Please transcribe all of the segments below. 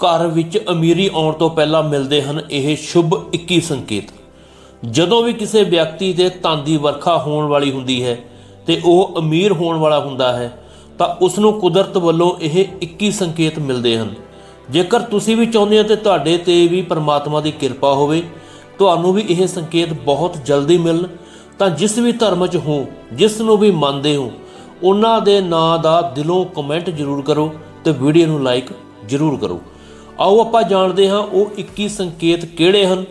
ਘਰ ਵਿੱਚ ਅਮੀਰੀ ਆਉਣ ਤੋਂ ਪਹਿਲਾਂ ਮਿਲਦੇ ਹਨ ਇਹ ਸ਼ੁਭ 21 ਸੰਕੇਤ। ਜਦੋਂ ਵੀ ਕਿਸੇ ਵਿਅਕਤੀ ਦੇ ਧਨ ਦੀ ਵਰਖਾ ਹੋਣ ਵਾਲੀ ਹੁੰਦੀ ਹੈ ਤੇ ਉਹ ਅਮੀਰ ਹੋਣ ਵਾਲਾ ਹੁੰਦਾ ਹੈ, ਤਾਂ ਉਸ ਨੂੰ ਕੁਦਰਤ ਵੱਲੋਂ ਇਹ 21 ਸੰਕੇਤ ਮਿਲਦੇ ਹਨ। ਜੇਕਰ ਤੁਸੀਂ ਵੀ ਚਾਹੁੰਦੇ ਹੋ ਤੇ ਤੁਹਾਡੇ ਤੇ ਵੀ ਪਰਮਾਤਮਾ ਦੀ ਕਿਰਪਾ ਹੋਵੇ, ਤੁਹਾਨੂੰ ਵੀ ਇਹ ਸੰਕੇਤ ਬਹੁਤ ਜਲਦੀ ਮਿਲਣ। ਤਾਂ ਜਿਸ ਵੀ ਧਰਮ 'ਚ ਹੋ, ਜਿਸ ਨੂੰ ਵੀ ਮੰਨਦੇ ਹੋ, ਉਹਨਾਂ ਦੇ ਨਾਂ ਦਾ ਦਿਲੋਂ ਕਮੈਂਟ ਜ਼ਰੂਰ ਕਰੋ ਤੇ ਵੀਡੀਓ ਨੂੰ ਲਾਈਕ ਜ਼ਰੂਰ ਕਰੋ। ਆਓ ਆਪਾਂ ਜਾਣਦੇ ਹਾਂ ਉਹ 21 ਸੰਕੇਤ ਕਿਹੜੇ ਹਨ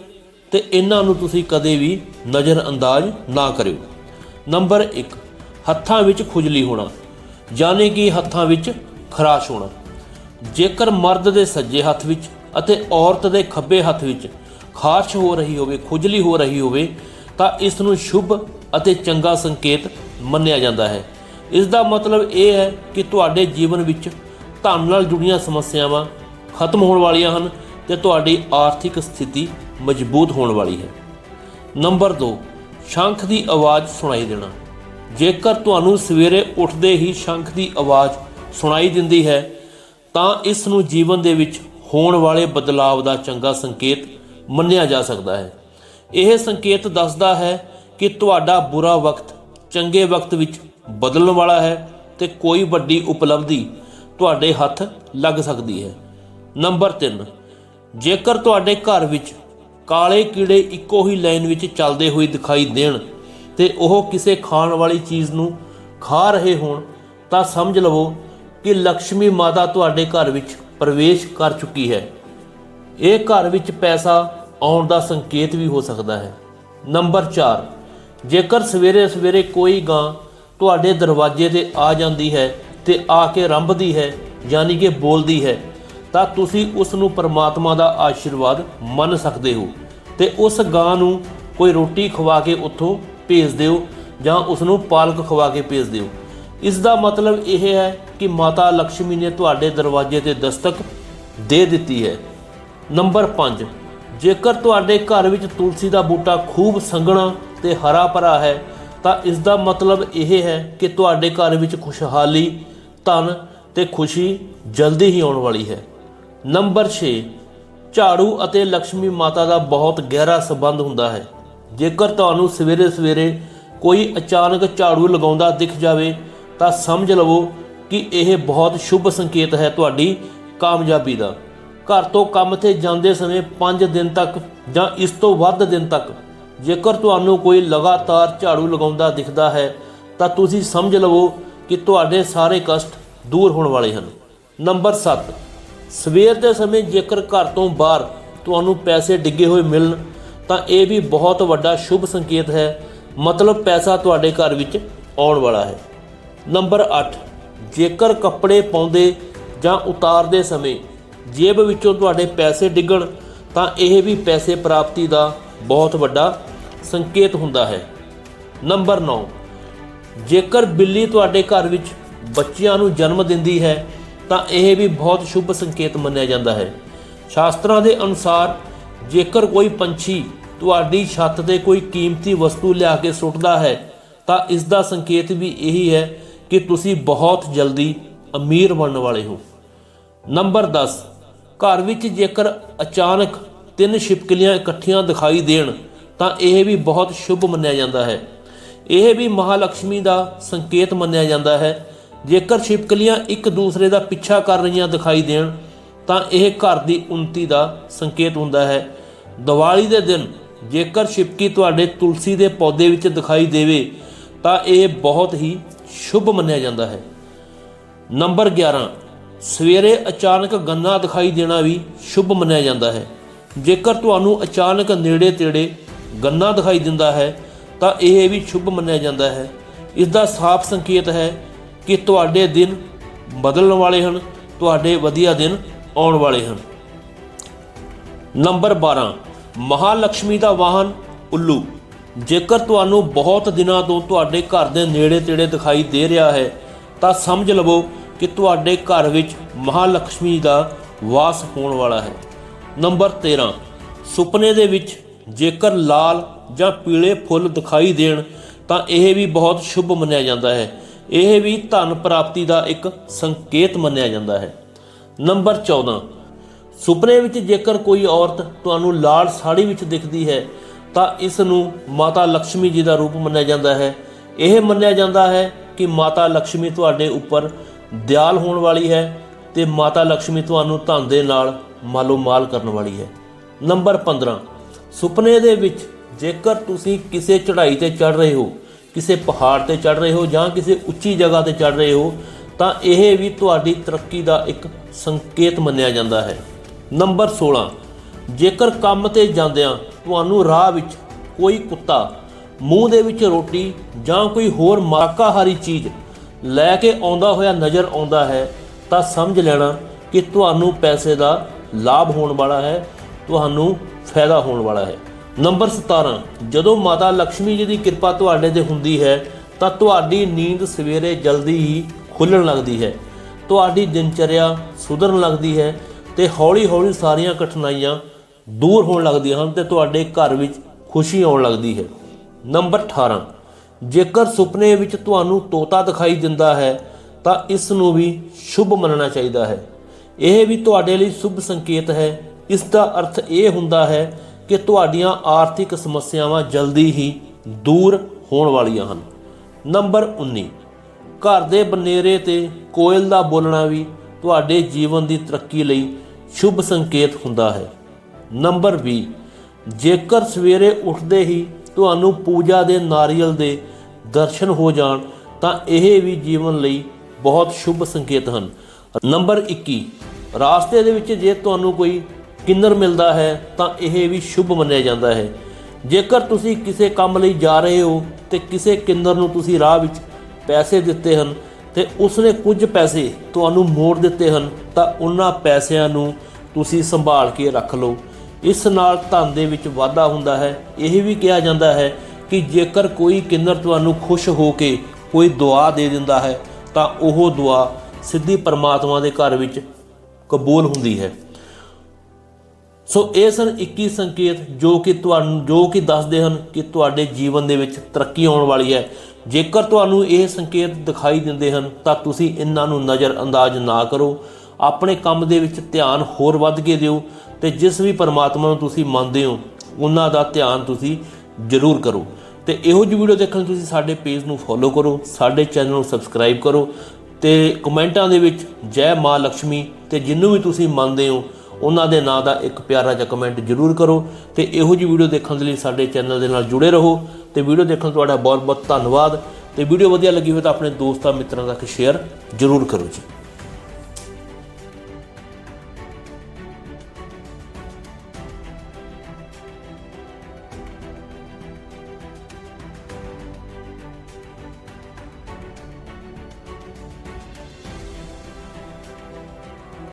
ਤੇ ਇਹਨਾਂ ਨੂੰ ਤੁਸੀਂ ਕਦੇ ਵੀ ਨਜ਼ਰਅੰਦਾਜ਼ ਨਾ ਕਰਿਓ। ਨੰਬਰ 1 ਹੱਥਾਂ ਵਿੱਚ ਖੁਜਲੀ ਹੋਣਾ, ਯਾਨੀ ਕਿ ਹੱਥਾਂ ਵਿੱਚ ਖਰਾਸ਼ ਹੋਣਾ। ਜੇਕਰ ਮਰਦ ਦੇ ਸੱਜੇ ਹੱਥ ਵਿੱਚ ਅਤੇ ਔਰਤ ਦੇ ਖੱਬੇ ਹੱਥ ਵਿੱਚ ਖਾਰਸ਼ ਹੋ ਰਹੀ ਹੋਵੇ, ਖੁਜਲੀ ਹੋ ਰਹੀ ਹੋਵੇ, ਤਾਂ ਇਸ ਨੂੰ ਸ਼ੁਭ ਅਤੇ ਚੰਗਾ ਸੰਕੇਤ ਮੰਨਿਆ ਜਾਂਦਾ ਹੈ। ਇਸ ਦਾ ਮਤਲਬ ਇਹ ਹੈ ਕਿ ਤੁਹਾਡੇ ਜੀਵਨ ਵਿੱਚ ਧਨ ਨਾਲ ਜੁੜੀਆਂ ਸਮੱਸਿਆਵਾਂ ਖਤਮ ਹੋਣ ਵਾਲੀਆਂ ਹਨ ਤੇ ਤੁਹਾਡੀ ਆਰਥਿਕ ਸਥਿਤੀ ਮਜ਼ਬੂਤ ਹੋਣ ਵਾਲੀ ਹੈ। ਨੰਬਰ 2 ਸ਼ੰਖ ਦੀ ਆਵਾਜ਼ ਸੁਣਾਈ ਦੇਣਾ। ਜੇਕਰ ਤੁਹਾਨੂੰ ਸਵੇਰੇ ਉੱਠਦੇ ਹੀ ਸ਼ੰਖ ਦੀ ਆਵਾਜ਼ ਸੁਣਾਈ ਦਿੰਦੀ ਹੈ, ਤਾਂ ਇਸ ਨੂੰ ਜੀਵਨ ਦੇ ਵਿੱਚ ਹੋਣ ਵਾਲੇ ਬਦਲਾਵ ਦਾ ਚੰਗਾ ਸੰਕੇਤ ਮੰਨਿਆ ਜਾ ਸਕਦਾ ਹੈ। ਇਹ ਸੰਕੇਤ ਦੱਸਦਾ ਹੈ ਕਿ ਤੁਹਾਡਾ ਬੁਰਾ ਵਕਤ ਚੰਗੇ ਵਕਤ ਵਿੱਚ ਬਦਲਣ ਵਾਲਾ ਹੈ ਤੇ ਕੋਈ ਵੱਡੀ ਉਪਲਬਧੀ ਤੁਹਾਡੇ ਹੱਥ ਲੱਗ ਸਕਦੀ ਹੈ। ਨੰਬਰ 3 ਜੇਕਰ ਤੁਹਾਡੇ ਘਰ ਵਿੱਚ ਕਾਲੇ ਕੀੜੇ ਇੱਕੋ ਹੀ ਲਾਈਨ ਵਿੱਚ ਚੱਲਦੇ ਹੋਏ ਦਿਖਾਈ ਦੇਣ ਤੇ ਉਹ ਕਿਸੇ ਖਾਣ ਵਾਲੀ ਚੀਜ਼ ਨੂੰ ਖਾ ਰਹੇ ਹੋਣ, ਤਾਂ ਸਮਝ ਲਵੋ ਕਿ ਲక్ష్ਮੀ ਮਾਤਾ ਤੁਹਾਡੇ ਘਰ ਵਿੱਚ ਪ੍ਰਵੇਸ਼ ਕਰ ਚੁੱਕੀ ਹੈ। ਇਹ ਘਰ ਵਿੱਚ ਪੈਸਾ ਆਉਣ ਦਾ ਸੰਕੇਤ ਵੀ ਹੋ ਸਕਦਾ ਹੈ। ਨੰਬਰ 4 ਜੇਕਰ ਸਵੇਰੇ ਸਵੇਰੇ ਕੋਈ ਗਾਂ ਤੁਹਾਡੇ ਦਰਵਾਜ਼ੇ ਤੇ ਆ ਜਾਂਦੀ ਹੈ ਤੇ ਆ ਕੇ ਰੰਭਦੀ ਹੈ, ਯਾਨੀ ਕਿ ਬੋਲਦੀ ਹੈ ਤਾਂ ਤੁਸੀਂ ਉਸ ਨੂੰ ਪਰਮਾਤਮਾ ਦਾ ਆਸ਼ੀਰਵਾਦ ਮੰਨ ਸਕਦੇ ਹੋ ਤੇ ਉਸ ਗਾਂ ਨੂੰ ਕੋਈ ਰੋਟੀ ਖਵਾ ਕੇ ਉੱਥੋਂ ਭੇਜ ਦਿਓ ਜਾਂ ਉਸ ਨੂੰ ਪਾਲਕ ਖਵਾ ਕੇ ਭੇਜ ਦਿਓ। ਇਸ ਦਾ ਮਤਲਬ ਇਹ ਹੈ ਕਿ ਮਾਤਾ ਲక్ష్ਮੀ ਨੇ ਤੁਹਾਡੇ ਦਰਵਾਜ਼ੇ ਤੇ ਦਸਤਕ ਦੇ ਦਿੱਤੀ ਹੈ। ਨੰਬਰ 5 ਜੇਕਰ ਤੁਹਾਡੇ ਘਰ ਵਿੱਚ ਤੁਲਸੀ ਦਾ ਬੂਟਾ ਖੂਬ ਸੰਘਣਾ ਤੇ ਹਰਾ ਭਰਾ ਹੈ, ਤਾਂ ਇਸ ਦਾ ਮਤਲਬ ਇਹ ਹੈ ਕਿ ਤੁਹਾਡੇ ਘਰ ਵਿੱਚ ਖੁਸ਼ਹਾਲੀ, ਧਨ ਤੇ ਖੁਸ਼ੀ ਜਲਦੀ ਹੀ ਆਉਣ ਵਾਲੀ ਹੈ। ਨੰਬਰ 6 ਝਾੜੂ ਅਤੇ ਲక్ష్ਮੀ ਮਾਤਾ ਦਾ ਬਹੁਤ ਗਹਿਰਾ ਸੰਬੰਧ ਹੁੰਦਾ ਹੈ। ਜੇਕਰ ਤੁਹਾਨੂੰ ਸਵੇਰੇ ਸਵੇਰੇ ਕੋਈ ਅਚਾਨਕ ਝਾੜੂ ਲਗਾਉਂਦਾ ਦਿਖ ਜਾਵੇ, ਤਾਂ ਸਮਝ ਲਵੋ ਕਿ ਇਹ ਬਹੁਤ ਸ਼ੁਭ ਸੰਕੇਤ ਹੈ ਤੁਹਾਡੀ ਕਾਮਯਾਬੀ ਦਾ। ਘਰ ਤੋਂ ਕੰਮ ਤੇ ਜਾਂਦੇ ਸਮੇਂ 5 ਦਿਨ ਤੱਕ ਜਾਂ ਇਸ ਤੋਂ ਵੱਧ ਦਿਨ ਤੱਕ ਜੇਕਰ ਤੁਹਾਨੂੰ ਕੋਈ ਲਗਾਤਾਰ ਝਾੜੂ ਲਗਾਉਂਦਾ ਦਿਖਦਾ ਹੈ, ਤਾਂ ਤੁਸੀਂ ਸਮਝ ਲਵੋ ਕਿ ਤੁਹਾਡੇ ਸਾਰੇ ਕਸ਼ਟ ਦੂਰ ਹੋਣ ਵਾਲੇ ਹਨ। ਨੰਬਰ 7 ਸਵੇਰ ਦੇ ਸਮੇਂ ਜੇਕਰ ਘਰ ਤੋਂ ਬਾਹਰ ਤੁਹਾਨੂੰ ਪੈਸੇ ਡਿੱਗੇ ਹੋਏ ਮਿਲਣ, ਤਾਂ ਇਹ ਵੀ ਬਹੁਤ ਵੱਡਾ ਸ਼ੁਭ ਸੰਕੇਤ ਹੈ। ਮਤਲਬ ਪੈਸਾ ਤੁਹਾਡੇ ਘਰ ਵਿੱਚ ਆਉਣ ਵਾਲਾ ਹੈ। ਨੰਬਰ 8 ਜੇਕਰ ਕੱਪੜੇ ਪਾਉਂਦੇ ਜਾਂ ਉਤਾਰਦੇ ਸਮੇਂ ਜੇਬ ਵਿੱਚੋਂ ਤੁਹਾਡੇ ਪੈਸੇ ਡਿੱਗਣ, ਤਾਂ ਇਹ ਵੀ ਪੈਸੇ ਪ੍ਰਾਪਤੀ ਦਾ ਬਹੁਤ ਵੱਡਾ ਸੰਕੇਤ ਹੁੰਦਾ ਹੈ। ਨੰਬਰ 9 ਜੇਕਰ ਬਿੱਲੀ ਤੁਹਾਡੇ ਘਰ ਵਿੱਚ ਬੱਚਿਆਂ ਨੂੰ ਜਨਮ ਦਿੰਦੀ ਹੈ ਤਾਂ ਇਹ ਵੀ ਬਹੁਤ ਸ਼ੁਭ ਸੰਕੇਤ ਮੰਨਿਆ ਜਾਂਦਾ ਹੈ। ਸ਼ਾਸਤਰਾਂ ਦੇ ਅਨੁਸਾਰ, ਜੇਕਰ ਕੋਈ ਪੰਛੀ ਤੁਹਾਡੀ ਛੱਤ ਤੇ ਕੋਈ ਕੀਮਤੀ ਵਸਤੂ ਲਿਆ ਕੇ ਸੁੱਟਦਾ ਹੈ, ਤਾਂ ਇਸ ਦਾ ਸੰਕੇਤ ਵੀ ਇਹੀ ਹੈ ਕਿ ਤੁਸੀਂ ਬਹੁਤ ਜਲਦੀ ਅਮੀਰ ਬਣਨ ਵਾਲੇ ਹੋ। ਨੰਬਰ 10 ਘਰ ਵਿੱਚ ਜੇਕਰ ਅਚਾਨਕ ਤਿੰਨ ਛਿਪਕਲੀਆਂ ਇਕੱਠੀਆਂ ਦਿਖਾਈ ਦੇਣ, ਤਾਂ ਇਹ ਵੀ ਬਹੁਤ ਸ਼ੁਭ ਮੰਨਿਆ ਜਾਂਦਾ ਹੈ। ਇਹ ਵੀ ਮਹਾਲక్ష్ਮੀ ਦਾ ਸੰਕੇਤ ਮੰਨਿਆ ਜਾਂਦਾ ਹੈ ਜੇਕਰ ਛਿਪਕਲੀਆਂ ਇੱਕ ਦੂਸਰੇ ਦਾ ਪਿੱਛਾ ਕਰ ਰਹੀਆਂ ਦਿਖਾਈ ਦੇਣ, ਤਾਂ ਇਹ ਘਰ ਦੀ ਉન્નਤੀ ਦਾ ਸੰਕੇਤ ਹੁੰਦਾ ਹੈ। ਦੀਵਾਲੀ ਦੇ ਦਿਨ ਜੇਕਰ ਛਿਪਕੀ ਤੁਹਾਡੇ ਤੁਲਸੀ ਦੇ ਪੌਦੇ ਵਿੱਚ ਦਿਖਾਈ ਦੇਵੇ, ਤਾਂ ਇਹ ਬਹੁਤ ਹੀ ਸ਼ੁਭ ਮੰਨਿਆ ਜਾਂਦਾ ਹੈ। ਨੰਬਰ 11 ਸਵੇਰੇ ਅਚਾਨਕ ਗੰਨਾ ਦਿਖਾਈ ਦੇਣਾ ਵੀ ਸ਼ੁਭ ਮੰਨਿਆ ਜਾਂਦਾ ਹੈ। ਜੇਕਰ ਤੁਹਾਨੂੰ ਅਚਾਨਕ ਨੇੜੇ ਤੇੜੇ ਗੰਨਾ ਦਿਖਾਈ ਦਿੰਦਾ ਹੈ, ਤਾਂ ਇਹ ਵੀ ਸ਼ੁਭ ਮੰਨਿਆ ਜਾਂਦਾ ਹੈ। ਇਸ ਦਾ ਸਾਫ਼ ਸੰਕੇਤ ਹੈ ਕਿ ਤੁਹਾਡੇ ਦਿਨ ਬਦਲਣ ਵਾਲੇ ਹਨ, ਤੁਹਾਡੇ ਵਧੀਆ ਦਿਨ ਆਉਣ ਵਾਲੇ ਹਨ। ਨੰਬਰ 12 ਮਹਾਲక్ష్ਮੀ ਦਾ ਵਾਹਨ ਉੱਲੂ। ਜੇਕਰ ਤੁਹਾਨੂੰ ਬਹੁਤ ਦਿਨਾਂ ਤੋਂ ਤੁਹਾਡੇ ਘਰ ਦੇ ਨੇੜੇ-ਤੇੜੇ ਦਿਖਾਈ ਦੇ ਰਿਹਾ ਹੈ, ਤਾਂ ਸਮਝ ਲਵੋ ਕਿ ਤੁਹਾਡੇ ਘਰ ਵਿੱਚ ਮਹਾਲక్ష్ਮੀ ਦਾ ਵਾਸ ਹੋਣ ਵਾਲਾ ਹੈ। ਨੰਬਰ 13 ਸੁਪਨੇ ਦੇ ਵਿੱਚ ਜੇਕਰ ਲਾਲ ਜਾਂ ਪੀਲੇ ਫੁੱਲ ਦਿਖਾਈ ਦੇਣ, ਤਾਂ ਇਹ ਵੀ ਬਹੁਤ ਸ਼ੁਭ ਮੰਨਿਆ ਜਾਂਦਾ ਹੈ। ਇਹ ਵੀ ਧਨ ਪ੍ਰਾਪਤੀ ਦਾ ਇੱਕ ਸੰਕੇਤ ਮੰਨਿਆ ਜਾਂਦਾ ਹੈ। ਨੰਬਰ 14 ਸੁਪਨੇ ਵਿੱਚ ਜੇਕਰ ਕੋਈ ਔਰਤ ਤੁਹਾਨੂੰ ਲਾਲ ਸਾੜੀ ਵਿੱਚ ਦਿਖਦੀ ਹੈ, ਤਾਂ ਇਸ ਨੂੰ ਮਾਤਾ ਲక్ష్ਮੀ ਜੀ ਦਾ ਰੂਪ ਮੰਨਿਆ ਜਾਂਦਾ ਹੈ। ਇਹ ਮੰਨਿਆ ਜਾਂਦਾ ਹੈ ਕਿ ਮਾਤਾ ਲక్ష్ਮੀ ਤੁਹਾਡੇ ਉੱਪਰ ਦਿਆਲ ਹੋਣ ਵਾਲੀ ਹੈ ਤੇ ਮਾਤਾ ਲక్ష్ਮੀ ਤੁਹਾਨੂੰ ਧਨ ਦੇ ਨਾਲ ਮਾਲੋ-ਮਾਲ ਕਰਨ ਵਾਲੀ ਹੈ। ਨੰਬਰ 15 ਸੁਪਨੇ ਦੇ ਵਿੱਚ ਜੇਕਰ ਤੁਸੀਂ ਕਿਸੇ ਚੜ੍ਹਾਈ ਤੇ ਚੜ ਰਹੇ ਹੋ ਕਿਸੇ ਪਹਾੜ ਤੇ ਚੜ ਰਹੇ ਹੋ ਜਾਂ ਕਿਸੇ ਉੱਚੀ ਜਗ੍ਹਾ ਤੇ ਚੜ ਰਹੇ ਹੋ, ਤਾਂ ਇਹ ਵੀ ਤੁਹਾਡੀ ਤਰੱਕੀ ਦਾ ਇੱਕ ਸੰਕੇਤ ਮੰਨਿਆ ਜਾਂਦਾ ਹੈ। ਨੰਬਰ 16 ਜੇਕਰ ਕੰਮ ਤੇ ਜਾਂਦਿਆਂ ਤੁਹਾਨੂੰ ਰਾਹ ਵਿੱਚ ਕੋਈ ਕੁੱਤਾ ਮੂੰਹ ਦੇ ਵਿੱਚ ਰੋਟੀ ਜਾਂ ਕੋਈ ਹੋਰ ਮਾਕਾਹਾਰੀ ਚੀਜ਼ ਲੈ ਕੇ ਆਉਂਦਾ ਹੋਇਆ ਨਜ਼ਰ ਆਉਂਦਾ ਹੈ, ਤਾਂ ਸਮਝ ਲੈਣਾ ਕਿ ਤੁਹਾਨੂੰ ਪੈਸੇ ਦਾ ਲਾਭ ਹੋਣ ਵਾਲਾ ਹੈ, ਤੁਹਾਨੂੰ ਫਾਇਦਾ ਹੋਣ ਵਾਲਾ ਹੈ। ਨੰਬਰ 17 ਜਦੋਂ ਮਾਤਾ ਲక్ష్ਮੀ ਜੀ ਦੀ ਕਿਰਪਾ ਤੁਹਾਡੇ ਤੇ ਹੁੰਦੀ ਹੈ, ਤਾਂ ਤੁਹਾਡੀ ਨੀਂਦ ਸਵੇਰੇ ਜਲਦੀ ਹੀ ਖੁੱਲਣ ਲੱਗਦੀ ਹੈ। ਤੁਹਾਡੀ ਦਿਨਚਰਿਆ ਸੁਧਰਨ ਲੱਗਦੀ ਹੈ ਤੇ ਹੌਲੀ-ਹੌਲੀ ਸਾਰੀਆਂ ਕਠਿਨਾਈਆਂ ਦੂਰ ਹੋਣ ਲੱਗਦੀਆਂ ਹਨ ਤੇ ਤੁਹਾਡੇ ਘਰ ਵਿੱਚ ਖੁਸ਼ੀ ਆਉਣ ਲੱਗਦੀ ਹੈ। ਨੰਬਰ 18 ਜੇਕਰ ਸੁਪਨੇ ਵਿੱਚ ਤੁਹਾਨੂੰ ਤੋਤਾ ਦਿਖਾਈ ਦਿੰਦਾ ਹੈ, ਤਾਂ ਇਸ ਨੂੰ ਵੀ ਸ਼ੁਭ ਮੰਨਣਾ ਚਾਹੀਦਾ ਹੈ। ਇਹ ਵੀ ਤੁਹਾਡੇ ਲਈ ਸ਼ੁਭ ਸੰਕੇਤ ਹੈ। ਇਸ ਦਾ ਅਰਥ ਇਹ ਹੁੰਦਾ ਹੈ ਕਿ ਤੁਹਾਡੀਆਂ ਆਰਥਿਕ ਸਮੱਸਿਆਵਾਂ ਜਲਦੀ ਹੀ ਦੂਰ ਹੋਣ ਵਾਲੀਆਂ ਹਨ। ਨੰਬਰ 19 ਘਰ ਦੇ ਬਨੇਰੇ ਤੇ ਕੋਇਲ ਦਾ ਬੋਲਣਾ ਵੀ ਤੁਹਾਡੇ ਜੀਵਨ ਦੀ ਤਰੱਕੀ ਲਈ ਸ਼ੁਭ ਸੰਕੇਤ ਹੁੰਦਾ ਹੈ। ਨੰਬਰ 20 ਜੇਕਰ ਸਵੇਰੇ ਉੱਠਦੇ ਹੀ ਤੁਹਾਨੂੰ ਪੂਜਾ ਦੇ ਨਾਰੀਅਲ ਦੇ ਦਰਸ਼ਨ ਹੋ ਜਾਣ, ਤਾਂ ਇਹ ਵੀ ਜੀਵਨ ਲਈ ਬਹੁਤ ਸ਼ੁਭ ਸੰਕੇਤ ਹਨ। ਨੰਬਰ 21 ਰਾਸਤੇ ਦੇ ਵਿੱਚ ਜੇ ਤੁਹਾਨੂੰ ਕੋਈ ਕਿੰਨਰ ਮਿਲਦਾ ਹੈ, ਤਾਂ ਇਹ ਵੀ ਸ਼ੁਭ ਮੰਨਿਆ ਜਾਂਦਾ ਹੈ। ਜੇਕਰ ਤੁਸੀਂ ਕਿਸੇ ਕੰਮ ਲਈ ਜਾ ਰਹੇ ਹੋ ਤੇ ਕਿਸੇ ਕਿੰਨਰ ਨੂੰ ਤੁਸੀਂ ਰਾਹ ਵਿੱਚ ਪੈਸੇ ਦਿੱਤੇ ਹਨ ਤੇ ਉਸਨੇ ਕੁਝ ਪੈਸੇ ਤੁਹਾਨੂੰ ਮੋੜ ਦਿੱਤੇ ਹਨ, ਤਾਂ ਉਹਨਾਂ ਪੈਸਿਆਂ ਨੂੰ ਤੁਸੀਂ ਸੰਭਾਲ ਕੇ ਰੱਖ ਲਓ। ਇਸ ਨਾਲ ਧਨ ਦੇ ਵਿੱਚ ਵਾਧਾ ਹੁੰਦਾ ਹੈ। ਇਹ ਵੀ ਕਿਹਾ ਜਾਂਦਾ ਹੈ ਕਿ ਜੇਕਰ ਕੋਈ ਕਿੰਨਰ ਤੁਹਾਨੂੰ ਖੁਸ਼ ਹੋ ਕੇ ਕੋਈ ਦੁਆ ਦੇ ਦਿੰਦਾ ਹੈ, ਤਾਂ ਉਹ ਦੁਆ ਸਿੱਧੀ ਪਰਮਾਤਮਾ ਦੇ ਘਰ ਵਿੱਚ ਕਬੂਲ ਹੁੰਦੀ ਹੈ। ਸੋ ਇਹ ਸਨ 21 ਸੰਕੇਤ ਜੋ ਕਿ ਤੁਹਾਨੂੰ ਜੋ ਕਿ ਦੱਸਦੇ ਹਨ ਕਿ ਤੁਹਾਡੇ ਜੀਵਨ ਦੇ ਵਿੱਚ ਤਰੱਕੀ ਆਉਣ ਵਾਲੀ ਹੈ। ਜੇਕਰ ਤੁਹਾਨੂੰ ਇਹ ਸੰਕੇਤ ਦਿਖਾਈ ਦਿੰਦੇ ਹਨ, ਤਾਂ ਤੁਸੀਂ ਇਹਨਾਂ ਨੂੰ ਨਜ਼ਰ ਅੰਦਾਜ਼ ਨਾ ਕਰੋ। ਆਪਣੇ ਕੰਮ ਦੇ ਵਿੱਚ ਧਿਆਨ ਹੋਰ ਵੱਧ ਕੇ ਦਿਓ ਤੇ ਜਿਸ ਵੀ ਪਰਮਾਤਮਾ ਨੂੰ ਤੁਸੀਂ ਮੰਨਦੇ ਹੋ, ਉਹਨਾਂ ਦਾ ਧਿਆਨ ਤੁਸੀਂ ਜ਼ਰੂਰ ਕਰੋ। ਤੇ ਇਹੋ ਜਿਹੀ ਵੀਡੀਓ ਦੇਖਣ ਤੁਸੀਂ ਸਾਡੇ ਪੇਜ ਨੂੰ ਫੋਲੋ ਕਰੋ, ਸਾਡੇ ਚੈਨਲ ਨੂੰ ਸਬਸਕ੍ਰਾਈਬ ਕਰੋ ਤੇ ਕਮੈਂਟਾਂ ਦੇ ਵਿੱਚ ਜੈ ਮਾਂ ਲక్ష్ਮੀ ਤੇ ਜਿੰਨੂੰ ਵੀ ਤੁਸੀਂ ਮੰਨਦੇ ਹੋ ਉਹਨਾਂ ਦੇ ਨਾਂ ਦਾ ਇੱਕ ਪਿਆਰਾ ਜਿਹਾ ਕਮੈਂਟ ਜ਼ਰੂਰ ਕਰੋ ਤੇ ਇਹੋ ਜਿਹੀ ਵੀਡੀਓ ਦੇਖਣ ਦੇ ਲਈ ਸਾਡੇ ਚੈਨਲ ਦੇ ਨਾਲ ਜੁੜੇ ਰਹੋ ਤੇ ਵੀਡੀਓ ਦੇਖਣ ਤੁਹਾਡਾ ਬਹੁਤ ਬਹੁਤ ਧੰਨਵਾਦ ਤੇ ਵੀਡੀਓ ਵਧੀਆ ਲੱਗੀ ਹੋਵੇ ਤਾਂ ਆਪਣੇ ਦੋਸਤਾਂ ਮਿੱਤਰਾਂ ਤੱਕ ਸ਼ੇਅਰ ਜ਼ਰੂਰ ਕਰੋ ਜੀ।